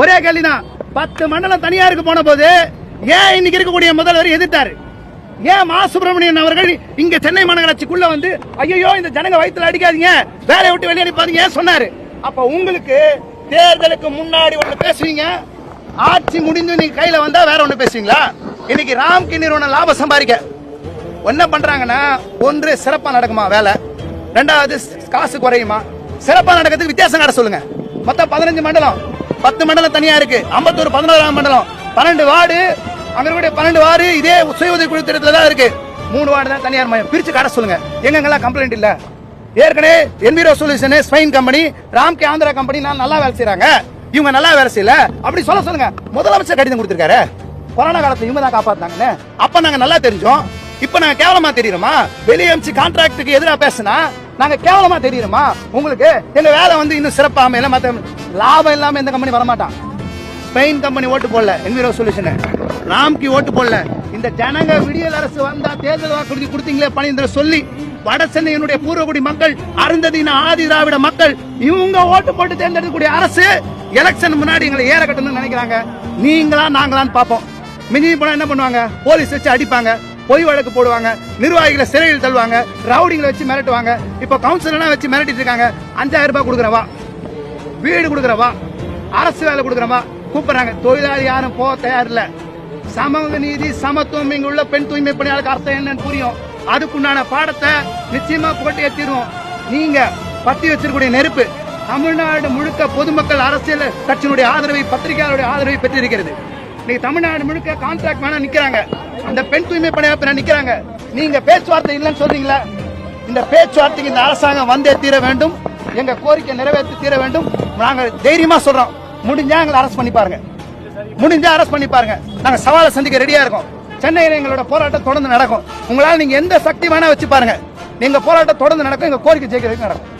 ஒரே கேள்விதான். பத்து மண்டலம் தனியாருக்கு போன போது ஏன் இன்னைக்கு இருக்கக்கூடிய முதல்வர் எதிர்த்தாரு? ஏன் மா. சுப்பிரமணியன் அவர்கள் இங்க சென்னை மாநகராட்சிக்குள்ள வந்து ஐயோ இந்த ஜனங்க வயிற்றுல அடிக்காதீங்க வேலையை விட்டு வெளியே அடிப்பாதீங்க ஏன் சொன்னாரு. அப்ப உங்களுக்கு தேர்தலுக்கு முன்னாடி ஒண்ணு பேசுவீங்க? ஆட்சி முடிஞ்சு நீங்க கையில வந்தா வேற ஒண்ணு பேசுவீங்களா? இன்னைக்கு ராம்கி நிறுவனம் லாபம் சம்பாதிக்க. என்ன பண்றாங்கன்னா ஒன்று சிறப்பா நடக்குமா வேலை? ரெண்டாவது காசு குறையுமா? சிறப்பா நடக்கிறதுக்கு வித்தியாசம் காட்ட சொல்லுங்க. மொத்தம் பதினஞ்சு மண்டலம். பத்து மண்டலம் தனியா இருக்கு. ஐம்பத்தூர் பதினோராம் மண்டலம். பன்னெண்டு வார்டு. அங்க பன்னெண்டு வார்டு இதே சுய உதவி குழு திட்டத்துல தான் இருக்கு. மூணு வார்டு தான் தனியார் மையம். பிரிச்சு காட்ட சொல்லுங்க. எங்கெங்கெல்லாம் கம்ப்ளைண்ட் இல்ல? ஏற்கனவே enviro solution Spain company Ramky Andhra company நான் நல்லா வேலை செய்யறாங்க இவங்க நல்லா வேலை செய்யல. அப்படி சொல்ல சொல்லுங்க. முதலமைச்சர் கடிதம் கொடுத்திருக்காரு. கொரோனா காலத்துல இவங்க தான் காப்பாத்தாங்கன்னு அப்ப நாங்க நல்லா தெரிஞ்சோம். இப்ப நாங்க கேவலமா தெரியுறோமா? வெளியே அமிச்சு கான்ட்ராக்டுக்கு எதிராக பேசினா நாங்க கேவலமா தெரியுறோமா? உங்களுக்கு எங்க வேலை வந்து இன்னும் சிறப்பாக அமையல மத்த லாபம் இல்லாம எந்த கம்பெனி வரமாட்டான். ஸ்பெயின் கம்பெனி ஓட்டு போடல என்விரோ சொல்யூஷன் ராம்கி ஓட்டு போடல. இந்த ஜனங்க விடியல் அரசு வந்தா தேர்தல் வாக்குறுதி கொடுத்தீங்களே பணிந்திர சொல்லி வட சென்னையினுடைய பூர்வகுடி மக்கள் அருந்ததின ஆதி திராவிட மக்கள் இவங்க ஓட்டு போட்டு தேர்ந்தெடுக்கக்கூடிய அரசு எலெக்ஷன் முன்னாடி எங்களை ஏற கட்டணும்னு நினைக்கிறாங்க. நீங்களா நாங்களான்னு பார்ப்போம். மிஞ்சி போனா என்ன பண்ணுவாங்க? போலீஸ் வச்சு அடிப்பாங்க பொய் வழக்கு போடுவாங்க நிர்வாகிகளை சிறையில் தள்ளுவாங்க ரவுடிங்களை வச்சு மிரட்டுவாங்க. இப்போ கவுன்சிலர்லாம் வச்சு மிரட்டிட்டு இருக்காங்க. அஞ்சாயிரம் ரூபாய் கொடுக்குறவா வீடு கொடுக்குறவா? அரசு வேலை கொடுக்குறவா? கூப்பிடுறாங்க. தொழிலாளி யாரும் போக தயார் சமூக நீதி சமத்துவம் இங்க உள்ள பெண் தூய்மை பணியாளருக்கு அர்த்தம் என்னன்னு புரியும். அதுக்குண்டான பாடத்தை நிச்சயமா போட்டு ஏற்றிடுவோம் நீங்க பத்தி வச்சிருக்கூடிய நெருப்பு தமிழ்நாடு முழுக்க பொதுமக்கள் அரசியல் கட்சியினுடைய ஆதரவை பத்திரிகையாளருடைய ஆதரவை பெற்றிருக்கிறது. இன்னைக்கு தமிழ்நாடு முழுக்க கான்ட்ராக்ட் வேணா நிக்கிறாங்க. அந்த பெண் தூய்மை பணியாளர் நிக்கிறாங்க. நீங்க பேச்சுவார்த்தை இல்லைன்னு சொல்றீங்களா. இந்த பேச்சுவார்த்தைக்கு இந்த அரசாங்கம் வந்தே தீர வேண்டும். எங்க கோரிக்கை நிறைவேற்றி தீர வேண்டும். நாங்க தைரியமா சொல்றோம். முடிஞ்சா எங்களை அரஸ்ட் பண்ணி பாருங்க. முடிஞ்சா அரஸ்ட் பண்ணி பாருங்க. நாங்க சவாலை சந்திக்க ரெடியா இருக்கோம். சென்னையில் எங்களோட போராட்டம் தொடர்ந்து நடக்கும். உங்களால நீங்க எந்த சக்தி வேணா வச்சு பாருங்க. எங்க போராட்டம் தொடர்ந்து நடக்கும். எங்க கோரிக்கை ஜெயிக்கிறதுக்கு நடக்கும்.